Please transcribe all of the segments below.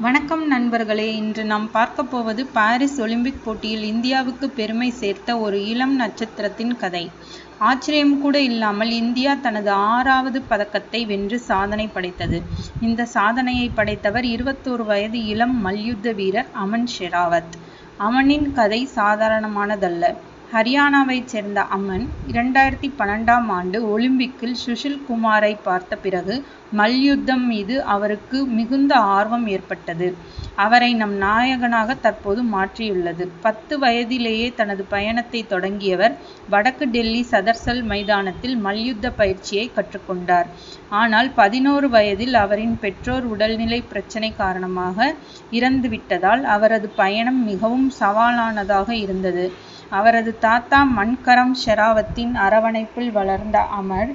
வணக்கம் நண்பர்களே. இன்று நாம் பார்க்க போவது பாரிஸ் ஒலிம்பிக் போட்டியில் இந்தியாவுக்கு பெருமை சேர்த்த ஒரு இளம் நட்சத்திரத்தின் கதை. ஆச்சரியம் கூட இல்லாமல் இந்தியா தனது ஆறாவது பதக்கத்தை வென்று சாதனை படைத்தது. இந்த சாதனையை படைத்தவர் இருபத்தோரு வயது இளம் மல்யுத்த வீரர் அமன் ஷெராவத். அமனின் கதை சாதாரணமானதல்ல. ஹரியானாவைச் சேர்ந்த அமன் இரண்டாயிரத்தி பன்னெண்டாம் ஆண்டு ஒலிம்பிக்கில் சுஷில் குமாரை பார்த்த பிறகு மல்யுத்தம் மீது அவருக்கு மிகுந்த ஆர்வம் ஏற்பட்டது. அவரை நம் நாயகனாக தற்போது மாற்றியுள்ளது. பத்து வயதிலேயே தனது பயணத்தை தொடங்கியவர் வடக்கு டெல்லி சதர்சல் மைதானத்தில் மல்யுத்த பயிற்சியை கற்றுக்கொண்டார். ஆனால் பதினோரு வயதில் அவரின் பெற்றோர் உடல்நிலை பிரச்சனை காரணமாக இறந்துவிட்டதால் அவரது பயணம் மிகவும் சவாலானதாக இருந்தது. அவரது தாத்தா மன்கரம் ஷெராவத்தின் அரவணைப்பில் வளர்ந்த அமர்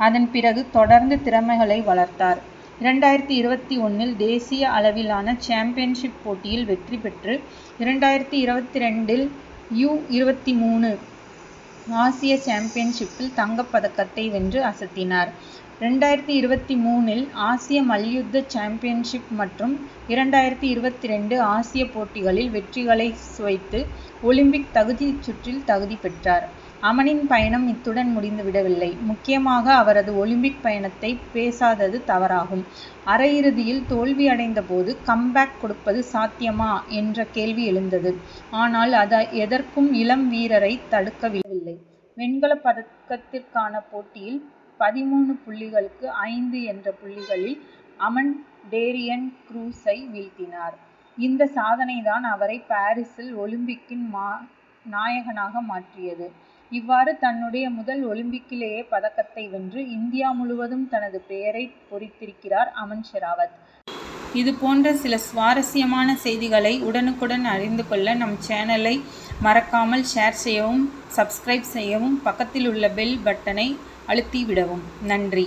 அதன் பிறகு தொடர்ந்து திறமைகளை வளர்த்தார். இரண்டாயிரத்தி இருபத்தி ஒன்றில் தேசிய அளவிலான சாம்பியன்ஷிப் போட்டியில் வெற்றி பெற்று இரண்டாயிரத்தி இருபத்தி ரெண்டில் யூ இருபத்தி மூணு ஆசிய சாம்பியன்ஷிப்பில் தங்கப்பதக்கத்தை வென்று அசத்தினார். ரெண்டாயிரத்தி இருபத்தி மூணில் ஆசிய மல்யுத்த சாம்பியன்ஷிப் மற்றும் இரண்டாயிரத்தி இருபத்தி ரெண்டு ஆசிய போட்டிகளில் வெற்றிகளை சுவைத்து ஒலிம்பிக் தகுதிச் சுற்றில் தகுதி பெற்றார். அமனின் பயணம் இத்துடன் முடிந்துவிடவில்லை. முக்கியமாக அவரது ஒலிம்பிக் பயணத்தை பேசாதது தவறாகும். அரையிறுதியில் தோல்வி அடைந்த போது கம்பேக் கொடுப்பது சாத்தியமா என்ற கேள்வி எழுந்தது. ஆனால் அது எதற்கும் இளம் வீரரை தடுக்கவில்லை. வெண்கல பதக்கத்திற்கான போட்டியில் பதிமூணு புள்ளிகளுக்கு ஐந்து என்ற புள்ளிகளில் அமன் டேரியன் குரூஸை வீழ்த்தினார். இந்த சாதனைதான் அவரை பாரிஸில் ஒலிம்பிக்கின் மா நாயகனாக மாற்றியது. இவ்வாறு தன்னுடைய முதல் ஒலிம்பிக்கிலேயே பதக்கத்தை வென்று இந்தியா முழுவதும் தனது பெயரை பொறித்திருக்கிறார் அமன் ஷெராவத். இது போன்ற சில சுவாரஸ்யமான செய்திகளை உடனுக்குடன் அறிந்து கொள்ள நம் சேனலை மறக்காமல் ஷேர் செய்யவும் சப்ஸ்கிரைப் செய்யவும் பக்கத்தில் உள்ள பெல் பட்டனை அழுத்தி விடவும். நன்றி.